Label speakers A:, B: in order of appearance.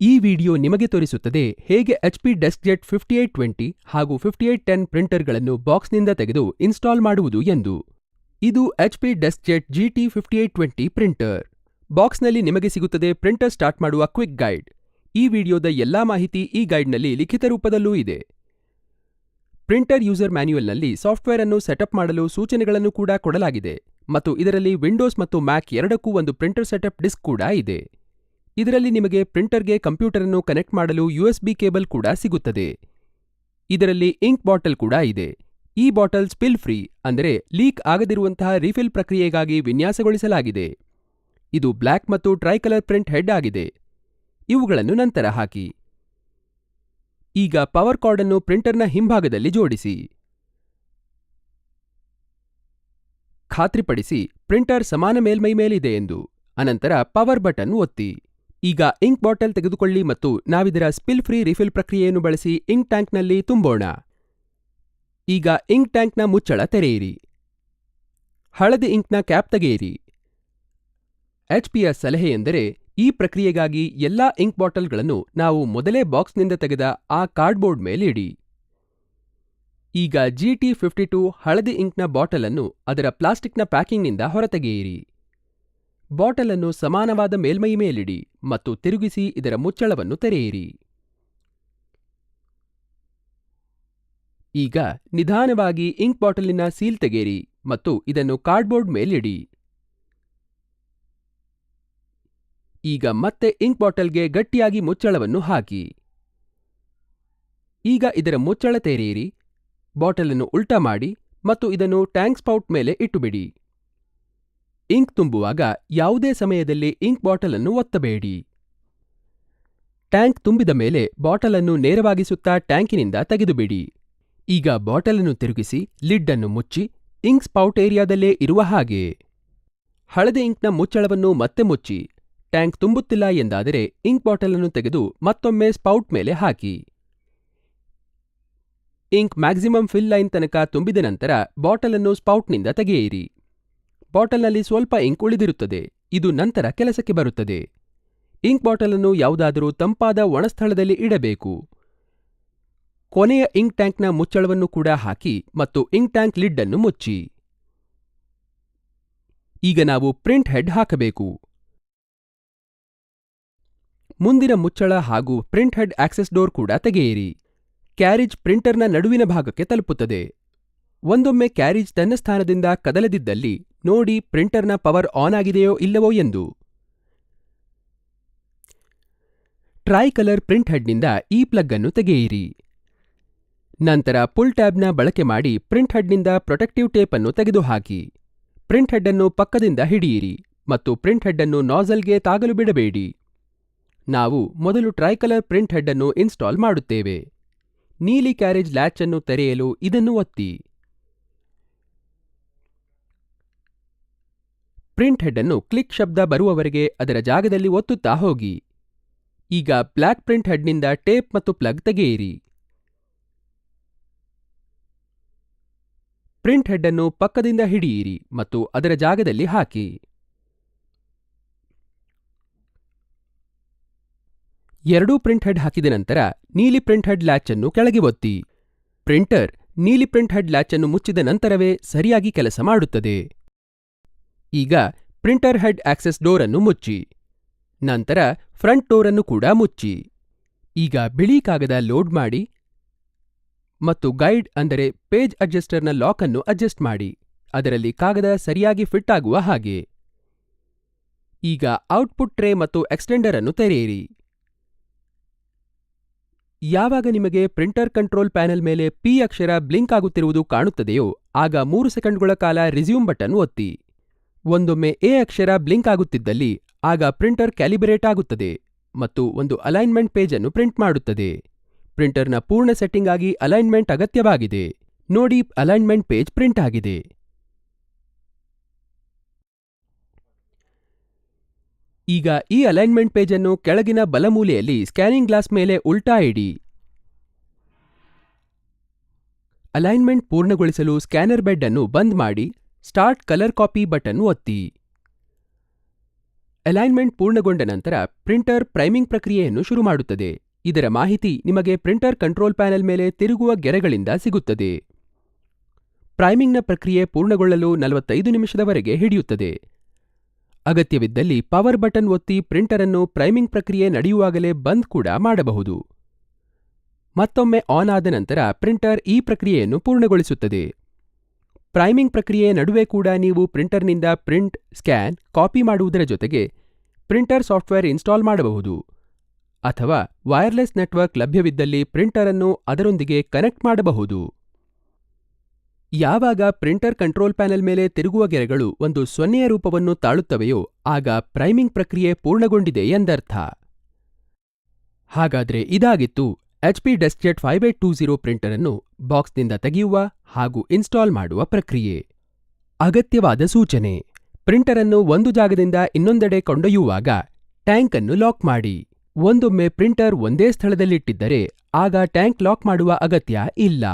A: ಈ ವಿಡಿಯೋ ನಿಮಗೆ ತೋರಿಸುತ್ತದೆ ಹೇಗೆ HP DeskJet fifty eight twenty ಹಾಗೂ ಫಿಫ್ಟಿ ಏಟ್ ಟೆನ್ ಪ್ರಿಂಟರ್ಗಳನ್ನು ಬಾಕ್ಸ್ನಿಂದ ತೆಗೆದು ಇನ್ಸ್ಟಾಲ್ ಮಾಡುವುದು ಎಂದು. ಇದು HP DeskJet GT fifty eight twenty printer ಬಾಕ್ಸ್ನಲ್ಲಿ ನಿಮಗೆ ಸಿಗುತ್ತದೆ ಪ್ರಿಂಟರ್ ಸ್ಟಾರ್ಟ್ ಮಾಡುವ ಕ್ವಿಕ್ ಗೈಡ್ ಈ ವಿಡಿಯೋದ ಎಲ್ಲಾ ಮಾಹಿತಿ ಈ ಗೈಡ್ನಲ್ಲಿ ಲಿಖಿತ ರೂಪದಲ್ಲೂ ಇದೆ. ಪ್ರಿಂಟರ್ ಯೂಸರ್ ಮ್ಯಾನ್ಯುಯಲ್ನಲ್ಲಿ ಸಾಫ್ಟ್ವೇರ್ ಅನ್ನು ಸೆಟಪ್ ಮಾಡಲು ಸೂಚನೆಗಳನ್ನು ಕೂಡ ಕೊಡಲಾಗಿದೆ ಮತ್ತು ಇದರಲ್ಲಿ ವಿಂಡೋಸ್ ಮತ್ತು ಮ್ಯಾಕ್ ಎರಡಕ್ಕೂ ಒಂದು ಪ್ರಿಂಟರ್ ಸೆಟಪ್ ಡಿಸ್ಕ್ ಕೂಡ ಇದೆ. ಇದರಲ್ಲಿ ನಿಮಗೆ ಪ್ರಿಂಟರ್ಗೆ ಕಂಪ್ಯೂಟರ್ ಅನ್ನು ಕನೆಕ್ಟ್ ಮಾಡಲು ಯುಎಸ್ಬಿ ಕೇಬಲ್ ಕೂಡ ಸಿಗುತ್ತದೆ. ಇದರಲ್ಲಿ ಇಂಕ್ ಬಾಟಲ್ ಕೂಡ ಇದೆ. ಈ ಬಾಟಲ್ ಸ್ಪಿಲ್ ಫ್ರೀ, ಅಂದರೆ ಲೀಕ್ ಆಗದಿರುವಂತಹ ರೀಫಿಲ್ ಪ್ರಕ್ರಿಯೆಗಾಗಿ ವಿನ್ಯಾಸಗೊಳಿಸಲಾಗಿದೆ. ಇದು ಬ್ಲ್ಯಾಕ್ ಮತ್ತು ಟ್ರೈಕಲರ್ ಪ್ರಿಂಟ್ ಹೆಡ್ ಆಗಿದೆ. ಇವುಗಳನ್ನು ನಂತರ ಹಾಕಿ. ಈಗ ಪವರ್ ಕಾರ್ಡ್ ಅನ್ನು ಪ್ರಿಂಟರ್ನ ಹಿಂಭಾಗದಲ್ಲಿ ಜೋಡಿಸಿ. ಖಾತ್ರಿಪಡಿಸಿ, ಪ್ರಿಂಟರ್ ಸಮಾನ ಮೇಲ್ಮೈ ಮೇಲಿದೆ ಎಂದು, ಅನಂತರ ಪವರ್ ಬಟನ್ ಒತ್ತಿ. ಈಗ ಇಂಕ್ ಬಾಟಲ್ ತೆಗೆದುಕೊಳ್ಳಿ ಮತ್ತು ನಾವಿದರ ಸ್ಪಿಲ್ ಫ್ರೀ ರಿಫಿಲ್ ಪ್ರಕ್ರಿಯೆಯನ್ನು ಬಳಸಿ ಇಂಕ್ ಟ್ಯಾಂಕ್ನಲ್ಲಿ ತುಂಬೋಣ. ಈಗ ಇಂಕ್ ಟ್ಯಾಂಕ್ನ ಮುಚ್ಚಳ ತೆರೆಯಿರಿ. ಹಳದಿ ಇಂಕ್ನ ಕ್ಯಾಪ್ ತೆಗೆಯಿರಿ. ಎಚ್ ಪಿಯ ಸಲಹೆ ಎಂದರೆ ಈ ಪ್ರಕ್ರಿಯೆಗಾಗಿ ಎಲ್ಲಾ ಇಂಕ್ ಬಾಟಲ್ಗಳನ್ನು ನಾವು ಮೊದಲೇ ಬಾಕ್ಸ್ನಿಂದ ತೆಗೆದ ಆ ಕಾರ್ಡ್ಬೋರ್ಡ್ ಮೇಲಿಡಿ ಈಗ ಜಿಟಿ ಫಿಫ್ಟಿ ಟು ಹಳದಿ ಇಂಕ್ನ ಬಾಟಲ್ ಅನ್ನು ಅದರ ಪ್ಲಾಸ್ಟಿಕ್ನ ಪ್ಯಾಕಿಂಗ್ನಿಂದ ಹೊರತೆಗೆಯಿರಿ. ಬಾಟಲ್ ಅನ್ನು ಸಮಾನವಾದ ಮೇಲ್ಮೈ ಮೇಲಿಡಿ. ಮತ್ತು ತಿರುಗಿಸಿ ಇದರ ಮುಚ್ಚಳವನ್ನು ತೆರೆಯಿರಿ. ಈಗ ನಿಧಾನವಾಗಿ ಇಂಕ್ ಬಾಟಲಿನ ಸೀಲ್ ತೆಗೆಯಿರಿ ಮತ್ತು ಇದನ್ನು ಕಾರ್ಡ್ಬೋರ್ಡ್ ಮೇಲಿಡಿ. ಈಗ ಮತ್ತೆ ಇಂಕ್ ಬಾಟಲ್ಗೆ ಗಟ್ಟಿಯಾಗಿ ಮುಚ್ಚಳವನ್ನು ಹಾಕಿ. ಈಗ ಇದರ ಮುಚ್ಚಳ ತೆರೆಯಿರಿ, ಬಾಟಲನ್ನು ಉಲ್ಟಾ ಮಾಡಿ ಮತ್ತು ಇದನ್ನು ಟ್ಯಾಂಕ್ ಸ್ಪೌಟ್ ಮೇಲೆ ಇಟ್ಟುಬಿಡಿ. ಇಂಕ್ ತುಂಬುವಾಗ ಯಾವುದೇ ಸಮಯದಲ್ಲಿ ಇಂಕ್ ಬಾಟಲ್ ಅನ್ನು ಒತ್ತಬೇಡಿ. ಟ್ಯಾಂಕ್ ತುಂಬಿದ ಮೇಲೆ ಬಾಟಲ್ ಅನ್ನು ನೇರವಾಗಿಸುತ್ತಾ ಟ್ಯಾಂಕಿನಿಂದ ತೆಗೆದುಬಿಡಿ. ಈಗ ಬಾಟಲ್ ಅನ್ನು ತಿರುಗಿಸಿ ಲಿಡ್ ಅನ್ನು ಮುಚ್ಚಿ ಇಂಕ್ ಸ್ಪೌಟ್ ಏರಿಯಾದಲ್ಲೇ ಇರುವ ಹಾಗೆ. ಹಳದಿ ಇಂಕ್ನ ಮುಚ್ಚಳವನ್ನು ಮತ್ತೆ ಮುಚ್ಚಿ, ಟ್ಯಾಂಕ್ ತುಂಬುತ್ತಿಲ್ಲ ಎಂದಾದರೆ ಇಂಕ್ ಬಾಟಲ್ ಅನ್ನು ತೆಗೆದು ಮತ್ತೊಮ್ಮೆ ಸ್ಪೌಟ್ ಮೇಲೆ ಹಾಕಿ. ಇಂಕ್ ಮ್ಯಾಕ್ಸಿಮಮ್ ಫಿಲ್ ಲೈನ್ ತನಕ ತುಂಬಿದ ನಂತರ ಬಾಟಲ್ ಅನ್ನು ಸ್ಪೌಟ್ನಿಂದ ತೆಗೆಯಿರಿ. ಬಾಟಲ್ನಲ್ಲಿ ಸ್ವಲ್ಪ ಇಂಕ್ ಉಳಿದಿರುತ್ತದೆ. ಇದು ನಂತರ ಕೆಲಸಕ್ಕೆ ಬರುತ್ತದೆ. ಇಂಕ್ ಬಾಟಲನ್ನು ಯಾವುದಾದರೂ ತಂಪಾದ ಒಣಸ್ಥಳದಲ್ಲಿ ಇಡಬೇಕು. ಕೊನೆಯ ಇಂಕ್ ಟ್ಯಾಂಕ್ನ ಮುಚ್ಚಳವನ್ನು ಕೂಡ ಹಾಕಿ ಮತ್ತು ಇಂಕ್ ಟ್ಯಾಂಕ್ ಲಿಡ್ ಅನ್ನು ಮುಚ್ಚಿ. ಈಗ ನಾವು ಪ್ರಿಂಟ್ ಹೆಡ್ ಹಾಕಬೇಕು. ಮುಂದಿನ ಮುಚ್ಚಳ ಹಾಗೂ ಪ್ರಿಂಟ್ ಹೆಡ್ ಆಕ್ಸೆಸ್ ಡೋರ್ ಕೂಡ ತೆಗೆಯಿರಿ. ಕ್ಯಾರೇಜ್ ಪ್ರಿಂಟರ್ನ ನಡುವಿನ ಭಾಗಕ್ಕೆ ತಲುಪುತ್ತದೆ. ಒಂದೊಮ್ಮೆ ಕ್ಯಾರೇಜ್ ತನ್ನ ಸ್ಥಾನದಿಂದ ಕದಲದಿದ್ದಲ್ಲಿ ನೋಡಿ ಪ್ರಿಂಟರ್ನ ಪವರ್ ಆನ್ ಆಗಿದೆಯೋ ಇಲ್ಲವೋ ಎಂದು. ಟ್ರೈ ಕಲರ್ ಪ್ರಿಂಟ್ ಹೆಡ್ನಿಂದ ಈ ಪ್ಲಗ್ ಅನ್ನು ತೆಗೆಯಿರಿ. ನಂತರ ಪುಲ್ ಟ್ಯಾಬ್ನ ಬಳಕೆ ಮಾಡಿ ಪ್ರಿಂಟ್ ಹೆಡ್ನಿಂದ ಪ್ರೊಟೆಕ್ಟಿವ್ ಟೇಪ್ ಅನ್ನು ತೆಗೆದುಹಾಕಿ. ಪ್ರಿಂಟ್ ಹೆಡ್ ಅನ್ನು ಪಕ್ಕದಿಂದ ಹಿಡಿಯಿರಿ ಮತ್ತು ಪ್ರಿಂಟ್ ಹೆಡ್ ಅನ್ನು ನಾಸಲ್ಗೆ ತಾಗಲು ಬಿಡಬೇಡಿ. ನಾವು ಮೊದಲು ಟ್ರೈಕಲರ್ ಪ್ರಿಂಟ್ ಹೆಡ್ ಅನ್ನು ಇನ್ಸ್ಟಾಲ್ ಮಾಡುತ್ತೇವೆ. ನೀಲಿ ಕ್ಯಾರೇಜ್ ಲ್ಯಾಚ್ ಅನ್ನು ತೆರೆಯಲು ಇದನ್ನು ಒತ್ತಿ. ಪ್ರಿಂಟ್ ಹೆಡ್ ಅನ್ನು ಕ್ಲಿಕ್ ಶಬ್ದ ಬರುವವರೆಗೆ ಅದರ ಜಾಗದಲ್ಲಿ ಒತ್ತುತ್ತಾ ಹೋಗಿ. ಈಗ ಬ್ಲ್ಯಾಕ್ ಪ್ರಿಂಟ್ ಹೆಡ್ನಿಂದ ಟೇಪ್ ಮತ್ತು ಪ್ಲಗ್ ತೆಗೆಯಿರಿ. ಪ್ರಿಂಟ್ ಹೆಡ್ ಅನ್ನು ಪಕ್ಕದಿಂದ ಹಿಡಿಯಿರಿ ಮತ್ತು ಅದರ ಜಾಗದಲ್ಲಿ ಹಾಕಿ. ಎರಡೂ ಪ್ರಿಂಟ್ ಹೆಡ್ ಹಾಕಿದ ನಂತರ ನೀಲಿ ಪ್ರಿಂಟ್ ಹೆಡ್ ಲ್ಯಾಚ್ ಅನ್ನು ಕೆಳಗೆ ಒತ್ತಿ. ಪ್ರಿಂಟರ್ ನೀಲಿ ಪ್ರಿಂಟ್ ಹೆಡ್ ಲ್ಯಾಚ್ ಅನ್ನು ಮುಚ್ಚಿದ ನಂತರವೇ ಸರಿಯಾಗಿ ಕೆಲಸ ಮಾಡುತ್ತದೆ. ಈಗ ಪ್ರಿಂಟರ್ ಹೆಡ್ ಆಕ್ಸೆಸ್ ಡೋರ್ ಅನ್ನು ಮುಚ್ಚಿ. ನಂತರ ಫ್ರಂಟ್ ಡೋರ್ ಅನ್ನು ಕೂಡ ಮುಚ್ಚಿ. ಈಗ ಬಿಳಿ ಕಾಗದ ಲೋಡ್ ಮಾಡಿ ಮತ್ತು ಗೈಡ್ ಅಂದರೆ ಪೇಜ್ ಅಡ್ಜಸ್ಟರ್ನ ಲಾಕ್ ಅನ್ನು ಅಡ್ಜಸ್ಟ್ ಮಾಡಿ. ಅದರಲ್ಲಿ ಕಾಗದ ಸರಿಯಾಗಿ ಫಿಟ್ ಆಗುವ ಹಾಗೆ. ಈಗ ಔಟ್ಪುಟ್ ಟ್ರೇ ಮತ್ತು ಎಕ್ಸ್ಟೆಂಡರ್ ಅನ್ನು ತೆರೆಯಿರಿ. ಯಾವಾಗ ನಿಮಗೆ ಪ್ರಿಂಟರ್ ಕಂಟ್ರೋಲ್ ಪ್ಯಾನೆಲ್ ಮೇಲೆ ಪಿ ಅಕ್ಷರ ಬ್ಲಿಂಕ್ ಆಗುತ್ತಿರುವುದು ಕಾಣುತ್ತದೆಯೋ, ಆಗ ಮೂರು ಸೆಕೆಂಡ್ಗಳ ಕಾಲ ರಿಸ್ಯೂಮ್ ಬಟನ್ ಒತ್ತಿ. ಒಂದೊಮ್ಮೆ ಎ ಅಕ್ಷರ ಬ್ಲಿಂಕ್ ಆಗುತ್ತಿದ್ದಲ್ಲಿ ಆಗ ಪ್ರಿಂಟರ್ ಕ್ಯಾಲಿಬ್ರೇಟ್ ಆಗುತ್ತದೆ ಮತ್ತು ಒಂದು ಅಲೈನ್ಮೆಂಟ್ ಪೇಜ್ ಅನ್ನು ಪ್ರಿಂಟ್ ಮಾಡುತ್ತದೆ. ಪ್ರಿಂಟರ್ನ ಪೂರ್ಣ ಸೆಟ್ಟಿಂಗ್ ಆಗಿ ಅಲೈನ್ಮೆಂಟ್ ಅಗತ್ಯವಾಗಿದೆ. ನೋಡಿ ಅಲೈನ್ಮೆಂಟ್ ಪೇಜ್ ಪ್ರಿಂಟ್ ಆಗಿದೆ. ಈಗ ಈ ಅಲೈನ್ಮೆಂಟ್ ಪೇಜ್ ಅನ್ನು ಕೆಳಗಿನ ಬಲಮೂಲೆಯಲ್ಲಿ ಸ್ಕ್ಯಾನಿಂಗ್ ಗ್ಲಾಸ್ ಮೇಲೆ ಉಲ್ಟಾ ಇಡಿ. ಅಲೈನ್ಮೆಂಟ್ ಪೂರ್ಣಗೊಳಿಸಲು ಸ್ಕ್ಯಾನರ್ ಬೆಡ್ ಅನ್ನು ಬಂದ್ ಮಾಡಿ ಸ್ಟಾರ್ಟ್ ಕಲರ್ ಕಾಪಿ ಬಟನ್ ಒತ್ತಿ. ಅಲೈನ್ಮೆಂಟ್ ಪೂರ್ಣಗೊಂಡ ನಂತರ ಪ್ರಿಂಟರ್ ಪ್ರೈಮಿಂಗ್ ಪ್ರಕ್ರಿಯೆಯನ್ನು ಶುರು ಮಾಡುತ್ತದೆ. ಇದರ ಮಾಹಿತಿ ನಿಮಗೆ ಪ್ರಿಂಟರ್ ಕಂಟ್ರೋಲ್ ಪ್ಯಾನೆಲ್ ಮೇಲೆ ತಿರುಗುವ ಗೆರೆಗಳಿಂದ ಸಿಗುತ್ತದೆ. ಪ್ರೈಮಿಂಗ್ನ ಪ್ರಕ್ರಿಯೆ ಪೂರ್ಣಗೊಳ್ಳಲು ನಲವತ್ತೈದು ನಿಮಿಷದವರೆಗೆ ಹಿಡಿಯುತ್ತದೆ. ಅಗತ್ಯವಿದ್ದಲ್ಲಿ ಪವರ್ ಬಟನ್ ಒತ್ತಿ ಪ್ರಿಂಟರ್ ಅನ್ನು ಪ್ರೈಮಿಂಗ್ ಪ್ರಕ್ರಿಯೆ ನಡೆಯುವಾಗಲೇ ಬಂದ್ ಕೂಡ ಮಾಡಬಹುದು. ಮತ್ತೊಮ್ಮೆ ಆನ್ ಆದ ನಂತರ ಪ್ರಿಂಟರ್ ಈ ಪ್ರಕ್ರಿಯೆಯನ್ನು ಪೂರ್ಣಗೊಳಿಸುತ್ತದೆ. ಪ್ರೈಮಿಂಗ್ ಪ್ರಕ್ರಿಯೆ ನಡುವೆ ಕೂಡ ನೀವು ಪ್ರಿಂಟರ್ನಿಂದ ಪ್ರಿಂಟ್ ಸ್ಕ್ಯಾನ್ ಕಾಪಿ ಮಾಡುವುದರ ಜೊತೆಗೆ ಪ್ರಿಂಟರ್ ಸಾಫ್ಟ್ವೇರ್ ಇನ್ಸ್ಟಾಲ್ ಮಾಡಬಹುದು. ಅಥವಾ ವೈರ್ಲೆಸ್ ನೆಟ್ವರ್ಕ್ ಲಭ್ಯವಿದ್ದಲ್ಲಿ ಪ್ರಿಂಟರ್ ಅನ್ನು ಅದರೊಂದಿಗೆ ಕನೆಕ್ಟ್ ಮಾಡಬಹುದು. ಯಾವಾಗ ಪ್ರಿಂಟರ್ ಕಂಟ್ರೋಲ್ ಪ್ಯಾನೆಲ್ ಮೇಲೆ ತಿರುಗುವ ಗೆರೆಗಳು ಒಂದು ಸೊನ್ನೆಯ ರೂಪವನ್ನು ತಾಳುತ್ತವೆಯೋ ಆಗ ಪ್ರೈಮಿಂಗ್ ಪ್ರಕ್ರಿಯೆ ಪೂರ್ಣಗೊಂಡಿದೆ ಎಂದರ್ಥ. ಹಾಗಾದ್ರೆ ಇದಾಗಿತ್ತು. HP DeskJet five eight two zero printer ಅನ್ನು ಬಾಕ್ಸ್ನಿಂದ ತೆಗೆಯುವ ಹಾಗೂ ಇನ್ಸ್ಟಾಲ್ ಮಾಡುವ ಪ್ರಕ್ರಿಯೆ. ಅಗತ್ಯವಾದ ಸೂಚನೆ. ಪ್ರಿಂಟರ್ ಅನ್ನು ಒಂದು ಜಾಗದಿಂದ ಇನ್ನೊಂದೆಡೆ ಕೊಂಡೊಯ್ಯುವಾಗ ಟ್ಯಾಂಕ್ ಅನ್ನು ಲಾಕ್ ಮಾಡಿ. ಒಂದೊಮ್ಮೆ ಪ್ರಿಂಟರ್ ಒಂದೇ ಸ್ಥಳದಲ್ಲಿಟ್ಟಿದ್ದರೆ ಆಗ ಟ್ಯಾಂಕ್ ಲಾಕ್ ಮಾಡುವ ಅಗತ್ಯ ಇಲ್ಲ.